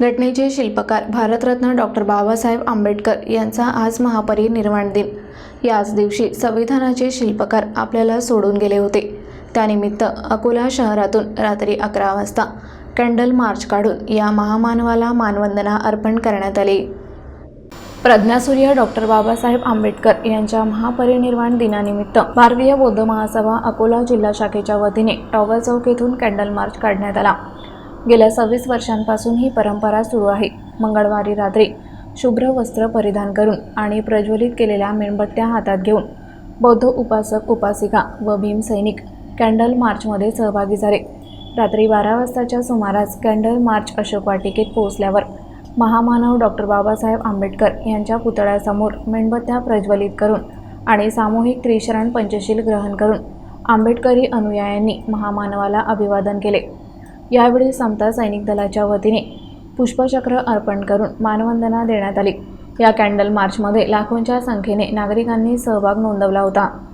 घटनेचे शिल्पकार भारतरत्न डॉक्टर बाबासाहेब आंबेडकर यांचा आज महापरिनिर्वाण दिन. याच दिवशी संविधानाचे शिल्पकार आपल्याला सोडून गेले होते. त्यानिमित्त अकोला शहरातून रात्री अकरा वाजता कॅन्डल मार्च काढून या महामानवाला मानवंदना अर्पण करण्यात आली. प्रज्ञासूर्य डॉक्टर बाबासाहेब आंबेडकर यांच्या महापरिनिर्वाण दिनानिमित्त भारतीय बौद्ध महासभा अकोला जिल्हा शाखेच्या वतीने टॉवर चौक येथून कॅन्डल मार्च काढण्यात आला. गेल्या सव्वीस वर्षांपासून ही परंपरा सुरू आहे. मंगळवारी रात्री शुभ्र वस्त्र परिधान करून आणि प्रज्वलित केलेल्या मेणबत्त्या हातात घेऊन बौद्ध उपासक उपासिका व भीम सैनिक कॅन्डल मार्चमध्ये सहभागी झाले. रात्री बारा वाजताच्या सुमारास कॅन्डल मार्च अशोक वाटिकेत पोहोचल्यावर महामानव डॉक्टर बाबासाहेब आंबेडकर यांच्या पुतळ्यासमोर मेणबत्त्या प्रज्वलित करून आणि सामूहिक त्रिशरण पंचशील ग्रहण करून आंबेडकरी अनुयायांनी महामानवाला अभिवादन केले. यावेळी समता सैनिक दलाच्या वतीने पुष्पचक्र अर्पण करून मानवंदना देण्यात आली. या कॅन्डल मार्चमध्ये लाखोंच्या संख्येने नागरिकांनी सहभाग नोंदवला होता.